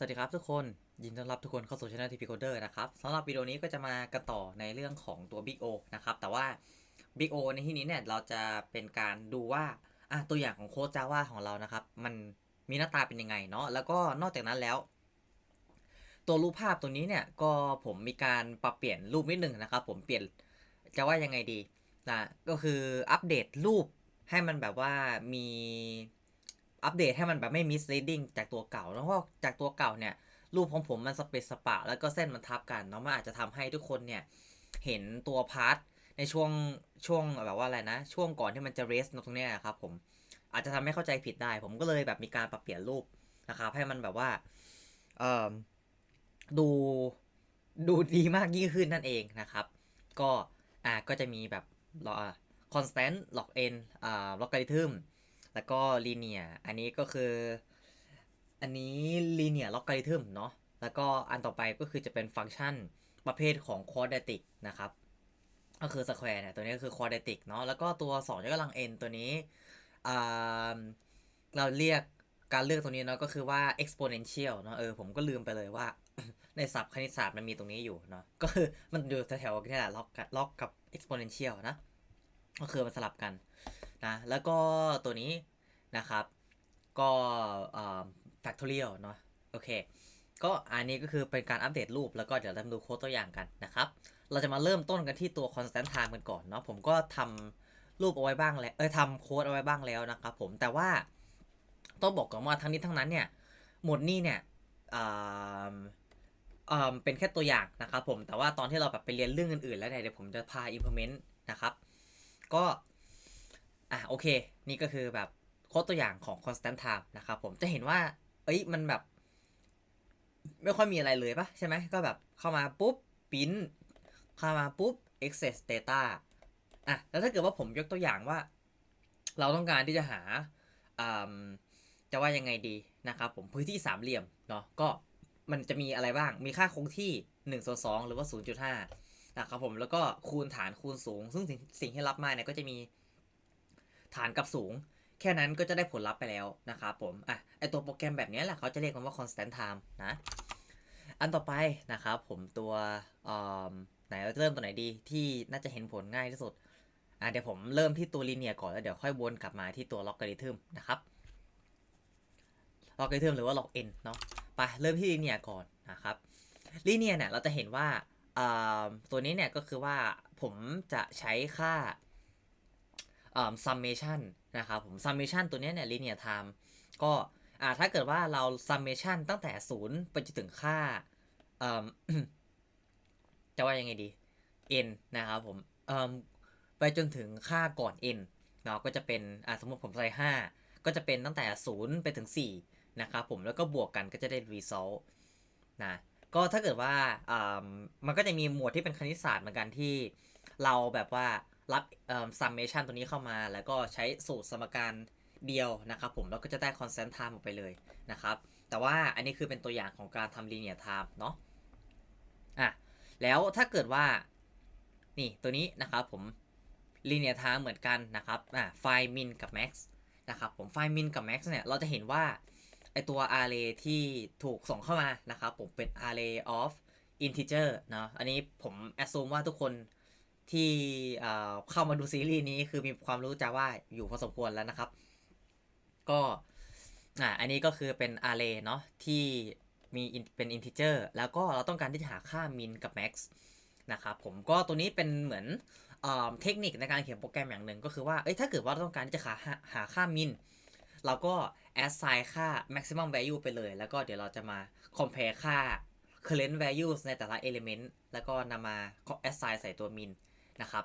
สวัสดีครับทุกคน ยินดีต้อนรับทุกคนเข้าสู่ช่อง TP Coder นะครับสำหรับวิดีโอนี้ก็จะมากันต่อในเรื่องของตัว Big O นะครับ แต่ว่า Big O ในที่นี้เนี่ย เราจะเป็นการดูว่าอะตัวอย่างของโค้ด Java ของเรานะครับ มันมีหน้าตาเป็นยังไงเนาะแล้วก็นอกจากนั้นแล้ว ตัวรูปภาพตัวนี้เนี่ย ก็ผมมีการปรับเปลี่ยนรูปนิดหนึ่งนะครับ ผมเปลี่ยนจะว่ายังไงดีนะก็คืออัปเดตรูปให้มันแบบว่ามี อัปเดตให้มันแบบไม่ misleading จากตัวเก่าเนอะเพราะว่าจากตัวเก่าเนี่ย รูปของผมมันสเปซสปะ แล้วก็เส้นมันทับกันเนาะมันอาจจะทำให้ทุกคนเนี่ย เห็นตัวพาร์ทในช่วงช่วงแบบว่าอะไรนะ ช่วงก่อนที่มันจะเรสตรงเนี้ยครับผมอาจจะทำให้เข้าใจผิดได้ ผมก็เลยแบบมีการปรับเปลี่ยนรูปนะครับให้มันแบบว่าเอ่อดูดูดีมากยิ่งขึ้นนั่นเองนะครับ ก็อ่าก็จะมีแบบรอ constant log n อ่า logarithm แล้วก็ linear อันนี้ก็คือ อันนี้ linear logarithm เนาะแล้วก็อันต่อไปก็คือจะเป็นฟังก์ชันประเภทของ quadratic นะครับก็คือ square เนี่ยตัวนี้ก็คือ quadratic เนาะแล้วก็ตัว2ยกกำลัง n ตัวนี้เราเรียกการเลือกตัวนี้เนาะก็คือว่า exponential เนาะเออผมก็ลืมไปเลยว่า ในศัพท์คณิตศาสตร์มันมีตรงนี้อยู่เนาะก็คือมันอยู่แถวๆนี่แหละ log กับ log กับ exponential นะก็คือมันสลับกัน นะแล้วก็ตัวนี้นะครับ ก็เอ่อ factorial เนาะโอเค ก็อันนี้ก็คือเป็นการอัปเดตรูปแล้วก็เดี๋ยวเรามาดูโค้ดตัวอย่างกันนะครับ เราจะมาเริ่มต้นกันที่ตัว constant time กันก่อนเนาะผมก็ทำรูปเอาไว้บ้างแล้วเอ้ยทำโค้ดเอาไว้บ้างแล้วนะครับผมแต่ว่าต้องบอกก่อนว่าทั้งนี้ทั้งนั้นเนี่ยหมดนี้เนี่ยอ่าเอ่อเป็นแค่ตัวอย่างนะครับผมแต่ว่าตอนที่เราแบบไปเรียนเรื่องอื่นๆแล้วเนี่ยเดี๋ยวผมจะพา implement นะครับ ก็ อะโอเค นี่ก็คือแบบโค้ดตัวอย่างของ constant time นะครับผมจะเห็นว่า เอ้ยมันแบบ ไม่ค่อยมีอะไรเลยปะใช่ไหมก็แบบเข้ามาปุ๊บปิ้นเข้ามาปุ๊บ access data อะแล้วถ้าเกิดว่าผมยกตัวอย่างว่า เราต้องการที่จะหาจะว่ายังไงดีนะครับผมพื้นที่สามเหลี่ยมเนาะก็มันจะมีอะไรบ้าง มีค่าคงที่1ส่วน2หรือว่า 0.5นะครับผมแล้วก็คูณฐานคูณสูง ซึ่งสิ่งสิ่งที่รับมาเนี่ยก็จะมี ฐานกับสูง แค่นั้นก็จะได้ผลลัพธ์ไปแล้วนะครับผมอะไอตัวโปรแกรมแบบนี้แหละเขาจะเรียกมันว่า constant time นะอันต่อไปนะครับผมตัวออไหนเราจะเริ่มตัวไหนดีที่น่าจะเห็นผลง่ายที่สุดอะเดี๋ยวผมเริ่มที่ตัว linear ก่อนแล้วเดี๋ยวค่อยวนกลับมาที่ตัว logarithm นะครับ logarithm หรือว่า log n เนาะไปเริ่มที่ linear ก่อนนะครับ linear เนี่ยเราจะเห็นว่าตัวนี้เนี่ยก็คือว่าผมจะใช้ค่า summation นะครับผม summation ตัวนี้เนี่ย linear time ก็อ่าถ้าเกิดว่าเรา summation ตั้งแต่0ไปจนถึงค่าอ่อจะว่ายังไงดี n นะครับผมอ่อไปจนถึงค่าก่อน n เนาะก็จะเป็นอ่าสมมติผมใส่5 ก็จะเป็นตั้งแต่ 0 ไปถึง 4 นะครับผมแล้วก็บวกกันก็จะได้ result นะก็ถ้าเกิดว่าอ่ามันก็จะมีหมวดที่เป็นคณิตศาสตร์เหมือนกันที่เราแบบว่า รับเอ่อ summation ตัวนี้เข้ามา แล้วก็ใช้สูตรสมการเดียวนะครับผมแล้วก็จะได้ constant time ออกไปเลยนะครับ แต่ว่าอันนี้คือเป็นตัวอย่างของการทำ linear time เนาะอะแล้วถ้าเกิดว่า นี่ตัวนี้นะครับผม linear time เหมือนกันนะครับอะไฟ min กับ max นะครับผมไฟ min กับ max เนี่ยเราจะเห็นว่าไอตัว array ที่ถูกส่งเข้ามานะครับผมเป็น array of integer เนาะอันนี้ผม assume ว่าทุกคน ที่เข้ามาดูซีรีส์นี้คือมีความรู้จาว่าอยู่พอสมควรแล้วนะครับ ก็อ่าอันนี้ก็คือเป็น array เนาะที่มีเป็น integer แล้วก็เราต้องการที่จะหาค่า min กับ max นะครับผมก็ตัวนี้เป็นเหมือนเทคนิคในการเขียนโปรแกรมอย่างหนึ่งก็คือว่าเอ้ยถ้าเกิดว่าเราต้องการที่จะหาหาค่า min เราก็ assign ค่า maximum value ไปเลย แล้วก็เดี๋ยวเราจะมา compare ค่า current values ในแต่ละ element แล้วก็นำมา assign ใส่ตัว min น นะครับ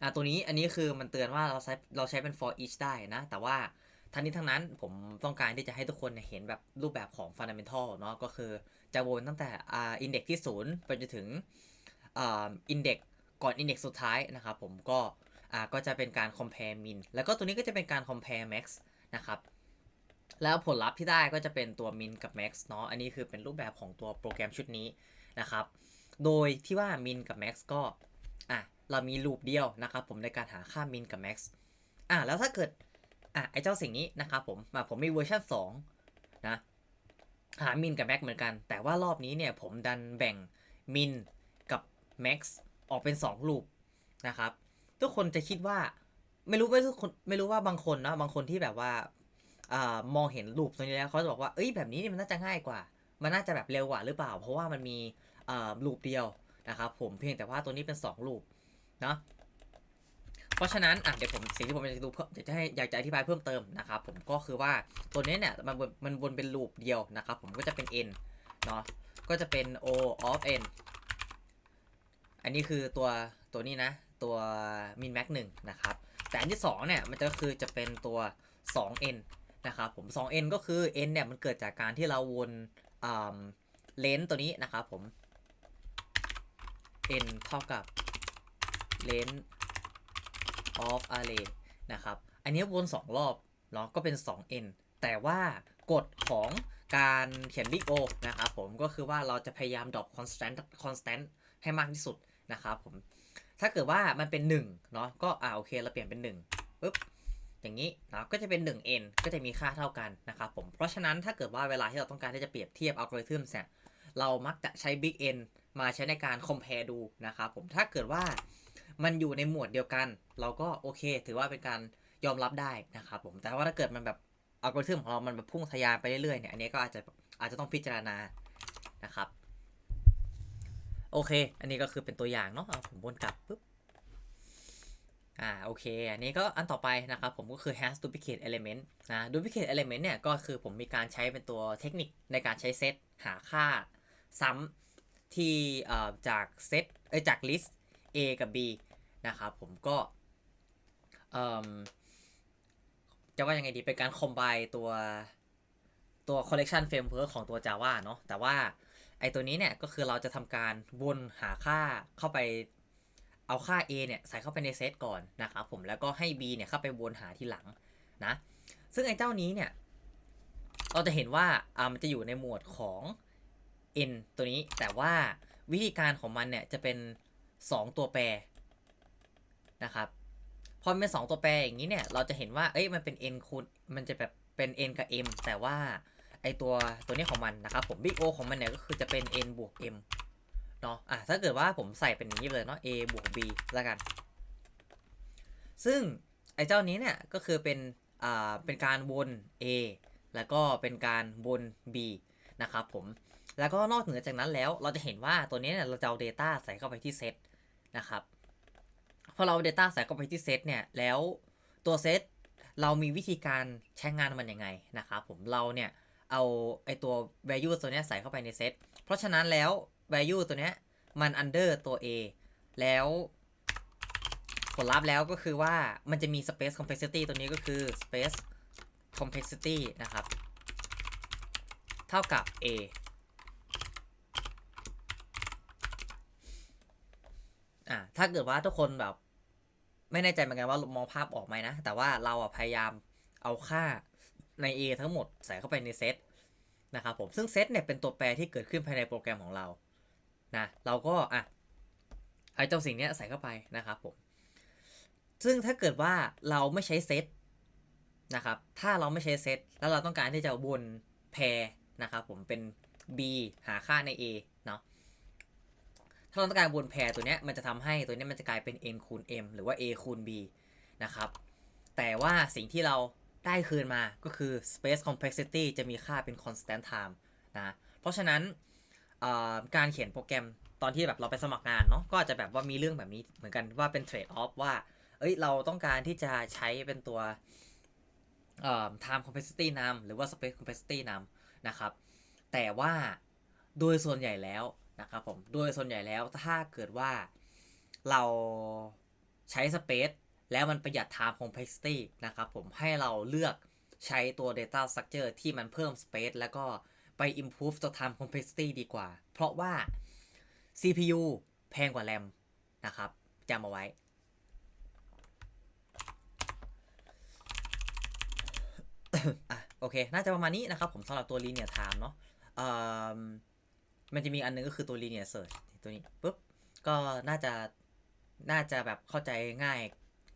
อ่าตัวนี้อันนี้คือมันเตือนว่าเราใช้เราใช้เป็น for each ได้นะ แต่ว่าทั้งนี้ทั้งนั้นผมต้องการที่จะให้ทุกคนเห็นแบบรูปแบบของ fundamental เนาะก็คือจะวนตั้งแต่อ่า index ที่ 0 ไปจนถึงอ่า index ก่อน index สุดท้ายนะครับผมก็อ่าก็จะเป็นการ compare min แล้วก็ตัวนี้ก็จะเป็นการ compare max นะครับแล้วผลลัพธ์ที่ได้ก็จะเป็นตัว min กับ max เนาะอันนี้คือเป็นรูปแบบของตัวโปรแกรมชุดนี้นะครับโดยที่ว่า min กับ max ก็ อะเรามีลูปเดียวนะครับผมในการหาค่า min กับ max อะแล้วถ้าเกิดอะไอเจ้าสิ่งนี้นะครับผมมาผมมีเวอร์ชัน2นะหามินกับแม็กเหมือนกัน แต่ว่ารอบนี้เนี่ยผมดันแบ่งมินกับแม็กซ์ออกเป็น2ลูปนะครับทุกคนจะคิดว่าไม่รู้ว่าทุกคนไม่รู้ว่าบางคนนะบางคนที่แบบว่าอามองเห็นรูปตรงนี้แล้วเขาจะบอกว่าเอ้ยแบบนี้นี่มันน่าจะง่ายกว่า มันน่าจะแบบเร็วกว่าหรือเปล่า เพราะว่ามันมีรูปเดียว นะครับผมเพียงแต่ว่าตัวนี้เป็น 2 รูปเนาะเพราะฉะนั้นอะเดี๋ยวผมสิ่งที่ผมอยากจะดูเพิ่มอยากจะให้อยากจะอธิบายเพิ่มเติมนะครับผมก็คือว่าตัวนี้เนี่ยมันวนมันวนเป็นลูปเดียวนะครับผมก็จะเป็น n เนาะก็จะเป็น o of n อันนี้คือตัวตัวนี้นะ ตัว min max 1นะครับ แต่อันที่2เนี่ยมันจะคือจะเป็นตัว 2n นะครับผม 2n ก็คือ n เนี่ยมันเกิดจากการที่เราวนเลนส์ตัวนี้นะครับผม n เท่ากับ length of array นะครับ อันนี้วน 2 รอบเนาะก็เป็น 2n แต่ว่ากฎของการเขียน big O นะครับผมก็คือว่าเราจะพยายามดรอป constant constant ให้มากที่สุดนะครับผมถ้าเกิดว่ามันเป็น1เนาะก็อ่าโอเคเราเปลี่ยนเป็น1ปุ๊บอย่างนี้นะก็จะเป็น 1n ก็จะมีค่าเท่ากันนะครับผม เพราะฉะนั้นถ้าเกิดว่าเวลาที่เราต้องการที่จะเปรียบเทียบอัลกอริทึมเนี่ย เรามักจะใช้ big n มาใช้ในการ compare ดูนะครับผมถ้าเกิดว่ามันอยู่ในหมวดเดียวกัน เราก็โอเค ถือว่าเป็นการยอมรับได้นะครับผมแต่ว่าถ้าเกิดมันแบบอัลกอริทึมของเรามันแบบพุ่งทะยานไปเรื่อยๆเนี่ยอันนี้ก็อาจจะอาจจะต้องพิจารณานะครับโอเค อันนี้ก็คือเป็นตัวอย่างเนาะเอาผมวนกลับปุ๊บอ่าโอเค อันนี้ก็อันต่อไปนะครับผมก็คือ has duplicate element นะ duplicate element เนี่ยก็คือผมมีการใช้เป็นตัวเทคนิคในการใช้เซตหาค่าซ้ำ ที่จากเซตเอ้จาก list A กับ B นะครับผมก็จะว่ายังไงดีเป็นการ combine ตัวตัว collection framework ของตัว Java เนาะแต่ว่าไอตัวนี้เนี่ยก็คือเราจะทำการวนหาค่าเข้าไปเอาค่า A เนี่ยใส่เข้าไปในเซตก่อนนะครับผมแล้วก็ให้ B เนี่ยเข้าไปวนหาทีหลังนะซึ่งไอเจ้านี้เนี่ยเราจะเห็นว่าอ่ามันจะอยู่ในหมวดของ n ตัวนี้แต่ว่าวิธีการของมันเนี่ยจะเป็น 2 ตัวแปรนะครับพอเป็น2ตัวแปรอย่างนี้เนี่ยเราจะเห็นว่าเอ้ยมันเป็น n คูณมันจะแบบเป็น n กับ m แต่ว่าไอตัวตัวนี้ของมันนะครับผม big O ของมันเนี่ยก็คือจะเป็น n บวก m เนาะอะถ้าเกิดว่าผมใส่เป็นอย่างนี้เลยเนาะ a บวก b แล้วกัน ซึ่งไอเจ้านี้เนี่ยก็คือเป็นอ่าเป็นการวน a แล้วก็เป็นการวน b นะครับผม แล้วก็นอกเหนือจากนั้นแล้วเราจะเห็นว่าตัวนี้เนี่ยเราจะเอา Data ใส่เข้าไปที่เซตนะครับพอเราเอา Data ใส่เข้าไปที่เซตเนี่ยแล้วตัวเซตเรามีวิธีการใช้งานมันยังไงนะครับผมเราเนี่ยเอาไอตัว value ตัวเนี้ยใส่เข้าไปในเซตเพราะฉะนั้นแล้ว value ตัวเนี้ยมัน under ตัว a แล้วผลลัพธ์แล้วก็คือว่ามันจะมี space complexity ตัวนี้ก็คือ space complexity นะครับ เท่ากับ a อะถ้าเกิดว่าทุกคนแบบ ไม่แน่ใจเหมือนกันว่ามองภาพออกไหมนะ แต่ว่าเราอะพยายามเอาค่าใน A ทั้งหมดใส่เข้าไปในเซตนะครับผมซึ่งเซตเนี่ยเป็นตัวแปรที่เกิดขึ้นภายในโปรแกรมของเรานะเราก็อะไอเจ้าสิ่งนี้ใส่เข้าไปนะครับผมซึ่งถ้าเกิดว่าเราไม่ใช้เซตนะครับถ้าเราไม่ใช้เซตแล้วเราต้องการที่จะวนแพรนะครับผมเป็น B หาค่าใน A เนาะ ถ้าเราต้องการวนแพรตัวเนี้ยมันจะทำให้ตัวเนี้ยมันจะกลายเป็น n คูณ m หรือว่า a คูณ b นะครับ แต่ว่าสิ่งที่เราได้คืนมาก็คือ space complexity จะมีค่าเป็น constant time นะ เพราะฉะนั้นการเขียนโปรแกรมตอนที่แบบเราไปสมัครงานเนาะก็จจะแบบว่ามีเรื่องแบบนี้เหมือนกันว่าเป็น trade off ว่า เอ้ยเราต้องการที่จะใช้เป็นตัว time complexity นำหรือว่า space complexity นำนะครับ แต่ว่าโดยส่วนใหญ่แล้ว นะครับผมโดยส่วนใหญ่แล้วถ้าเกิดว่าเราใช้ space แล้วมันประหยัด time complexity นะครับผมให้เราเลือกใช้ตัว data structure ที่มันเพิ่ม space แล้วก็ไป improve ตัว time complexity ดีกว่า เพราะว่า CPU แพงกว่า RAM นะครับจำเอาไว้อะโอเค น่าจะประมาณนี้นะครับผมสำหรับตัว linear time เนาะ มันจะมีอันนึงก็คือตัว linear search ตัวนี้ปุ๊บก็น่าจะน่าจะแบบเข้าใจง่าย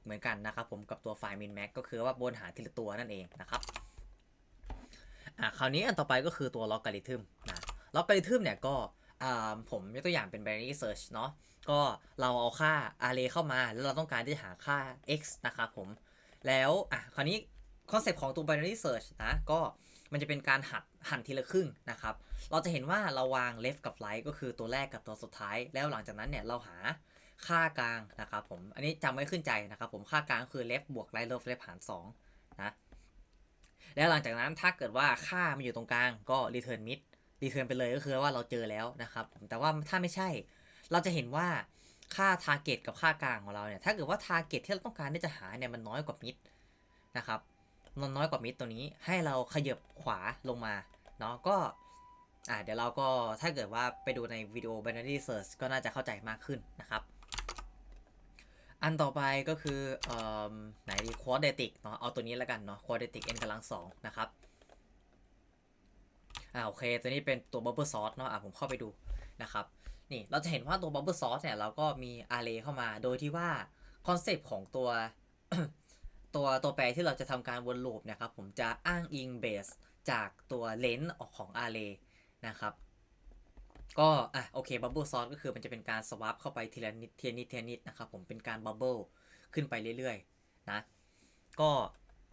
เหมือนกันนะครับผมกับตัวไฟล์ min max ก็คือว่าบนหาทีละตัวนั่นเองนะครับอะคราวนี้อันต่อไปก็คือตัวล็อกการิทึมนะล็อกการิทึมเนี่ยก็อ่าผมยกตัวอย่างเป็น binary search เนาะก็เราเอาค่า array เข้ามาแล้วเราต้องการที่จะหาค่า x นะครับผม แล้วอะคราวนี้คอนเซปต์ของตัว binary search นะก็ มันจะเป็นการหัดหั่นทีละครึ่งนะครับ เราจะเห็นว่าเราวาง left กับ right ก็คือตัวแรกกับตัวสุดท้าย แล้วหลังจากนั้นเนี่ยเราหาค่ากลางนะครับผม อันนี้จำไว้ขึ้นใจนะครับผม ค่ากลางคือ left บวก right left left หาร2นะ แล้วหลังจากนั้นถ้าเกิดว่าค่ามันอยู่ตรงกลางก็ return mid return ไปเลยก็คือว่าเราเจอแล้วนะครับผมแต่ว่าถ้าไม่ใช่ เราจะเห็นว่าค่า target กับค่ากลางของเราเนี่ย ถ้าเกิดว่า target ที่เราต้องการที่จะหาเนี่ยมันน้อยกว่า mid นะครับ นน้อยกว่า mid ตัวนี้ ให้เราขยับขวาลงมาเนาะก็อ่าเดี๋ยวเราก็ถ้าเกิดว่าไปดูในวิดีโอ binary search ก็น่าจะเข้าใจมากขึ้นนะครับ อันต่อไปก็คือเอ่อไหนดี quadratic เนาะเอาตัวนี้แล้วกันเนาะ quadratic n กำลังสองนะครับอ่าโอเค ตัวนี้เป็นตัว bubble sort เนาะอ่าผมเข้าไปดูนะครับนี่เราจะเห็นว่าตัว bubble sort เนี่ยเราก็มี array เข้ามา โดยที่ว่าคอนเซปต์ของตัว ตัวตัวแปรที่เราจะทำการวนลูปเนี่ยครับผมจะอ้างอิงเบสจากตัวเลนส์ของ array นะครับก็อะโอเค bubble sort ก็คือมันจะเป็นการ swap เข้าไปทีละนิดทีละนิดทีละนิดนะครับผมเป็นการ bubble ขึ้นไปเรื่อยๆนะก็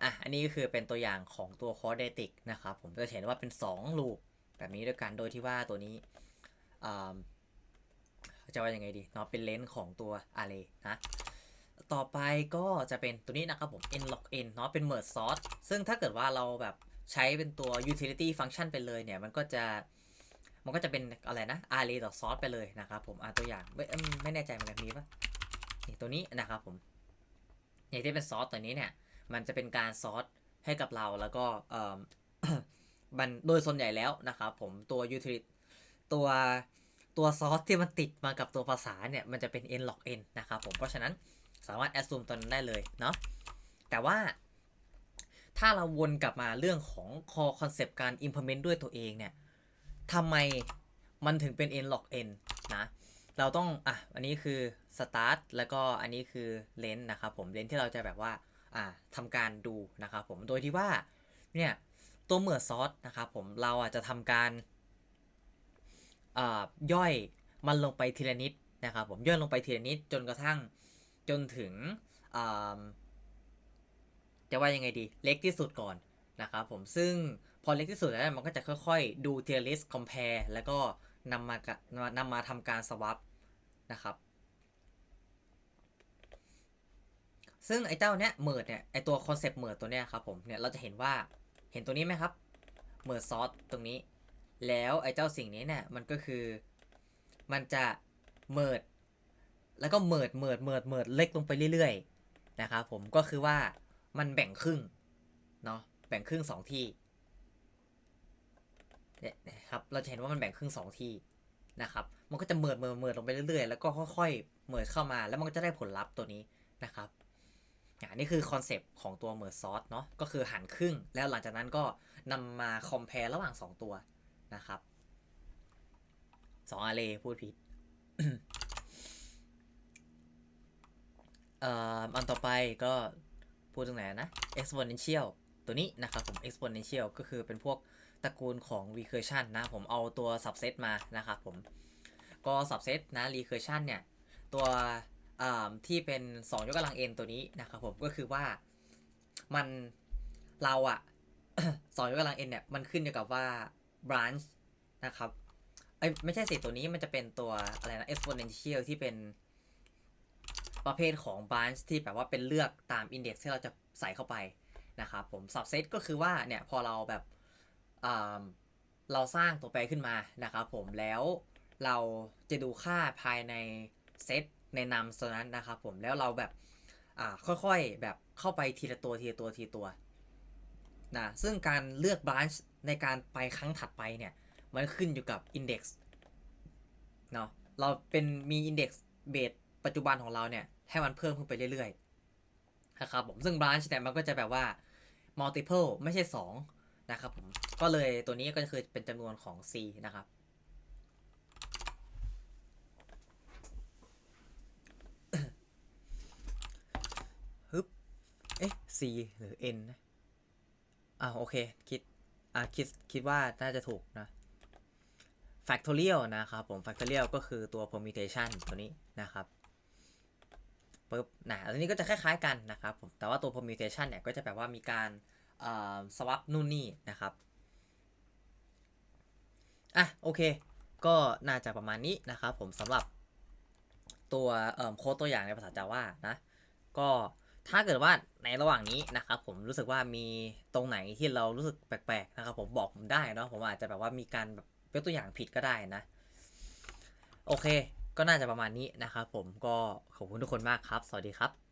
อะอันนี้ก็คือเป็นตัวอย่างของตัว quadratic นะครับผมจะเห็นว่าเป็น2ลูปแบบนี้ด้วยกันโดยที่ว่าตัวนี้อ่าจะว่ายังไงดีเนาะเป็นเลนส์ของตัว array นะ ต่อไปก็จะเป็นตัวนี้นะครับผม n log n เนาะเป็น merge sort ซึ่งถ้าเกิดว่าเราแบบใช้เป็นตัว utility function ไปเลยเนี่ย มันก็จะมันก็จะเป็นอะไรนะ array ต่อ sort ไปเลยนะครับผมอ่าตัวอย่างไม่ไม่แน่ใจเหมือนกันมีปะนี่ตัวนี้นะครับผมอย่างที่เป็น sort ตัวนี้เนี่ย มันจะเป็นการ sort ให้กับเราแล้วก็เอ่อมันโดยส่วนใหญ่แล้วนะครับผมตัว utility ตัวตัวซอสที่มันติดมากับตัวภาษาเนี่ย มันจะเป็น n log n นะครับผม เพราะฉะนั้น สามารถ assume ตัวนั้นได้เลยเนาะแต่ว่าถ้าเราวนกลับมาเรื่องของ core concept การ implement ด้วยตัวเองเนี่ยทำไมมันถึงเป็น n log n นะเราต้อง อะ อันนี้คือ start แล้วก็อันนี้คือ length นะครับผม length ที่เราจะแบบว่า อ่าทำการดูนะครับผม โดยที่ว่า เนี่ย ตัวเหมือซอสนะครับผม เราอะจะทำการ อ่า ย่อยมันลงไปทีละนิดนะครับผม ย่อยลงไปทีละนิดจนกระทั่ง จนถึงจะว่ายังไงดีเล็กที่สุดก่อนนะครับผมซึ่งพอเล็กที่สุดแล้วมันก็จะค่อยๆ ดู tier list compare แล้วก็นำมากะนำมาทำการ swap นะครับซึ่งไอ้เจ้าเนี้ยเมิร์ดเนี่ยไอ้ตัวคอนเซปต์เมิร์ดตัวเนี้ยครับผมเนี่ยเราจะเห็นว่าเห็นตัวนี้ไหมครับเมิร์ดซอสตรงนี้ แล้วไอ้เจ้าสิ่งนี้เนี่ยมันก็คือมันจะเมิร์ด แล้วก็เมิดเมิดเมิดเมิดเล็กลงไปเรื่อยๆนะครับผมก็คือว่ามันแบ่งครึ่งเนาะแบ่งครึ่งสองที่เนี่ยนะครับเราจะเห็นว่ามันแบ่งครึ่งสองที่นะครับมันก็จะเมิดเมิดเมิดลงไปเรื่อยๆ แล้วก็ค่อยๆเมิดเข้ามาแล้วมันก็จะได้ผลลัพธ์ตัวนี้นะครับอันนี้คือคอนเซปต์ของตัว merge sort เนาะก็คือหันครึ่ง แล้วหลังจากนั้นก็นำมา compare ระหว่าง 2 ตัวนะครับ2 array พูดผิด เอ่ออันต่อไปก็พูดตรงไหนนะ exponential ตัวนี้นะครับผม exponential ก็คือเป็นพวกตระกูลของ recursion นะ ผมเอาตัว subset มานะครับผม ก็ subset นะ recursion เนี่ย ตัวอ่าที่เป็น 2 ยกกำลัง n ตัวนี้นะครับผมก็คือว่ามันเราอะ2ยกกำลัง n เนี่ยมันขึ้นอยู่กับว่า branch นะครับเอ้ไม่ใช่สิตัวนี้มันจะเป็นตัวอะไรนะ exponential ที่เป็น ประเภทของ branch ที่แบบว่าเป็นเลือกตาม index ที่เราจะใส่เข้าไปนะครับผม subset ก็คือว่าเนี่ยพอเราแบบอ่าเราสร้างตัวแปรขึ้นมานะครับผมแล้วเราจะดูค่าภายในเซตในนามตัวนั้นนะครับผมแล้วเราแบบอ่าค่อยๆแบบเข้าไปทีละตัวทีละตัวทีละตัวนะซึ่งการเลือก branch ในการไปครั้งถัดไปเนี่ยมันขึ้นอยู่กับ index เนาะเราเป็นมี index เบสปัจจุบันของเราเนี่ย ให้มันเพิ่มขึ้นไปเรื่อยๆนะครับผมซึ่ง branch เนี่ยมันก็จะแบบว่า multiple ไม่ใช่ 2 นะครับผม ก็เลยตัวนี้ก็คือเป็นจำนวนของ c นะครับฮึบเอ๊ะ C หรือ N นะอ่าโอเค คิด อะคิด คิดว่าน่าจะถูกนะ factorial นะครับผม factorial ก็คือตัว permutation ตัวนี้นะครับ ปึ๊บนะอันนี้ก็จะคล้ายๆกันนะครับผมแต่ว่าตัว permutation เนี่ยก็จะแปลว่ามีการเอ่อ swap นู่นนี่นะครับอะโอเค ก็น่าจะประมาณนี้นะครับผมสำหรับตัวโค้ดตัวอย่างในภาษาจาว่านะก็ถ้าเกิดว่าในระหว่างนี้นะครับผมรู้สึกว่ามีตรงไหนที่เรารู้สึกแปลกๆนะครับผมบอกผมได้เนาะผมอาจจะแบบว่ามีการแบบยกตัวอย่างผิดก็ได้นะ โอเค ก็น่าจะประมาณนี้นะครับผมก็ขอบคุณทุกคนมากครับ สวัสดีครับ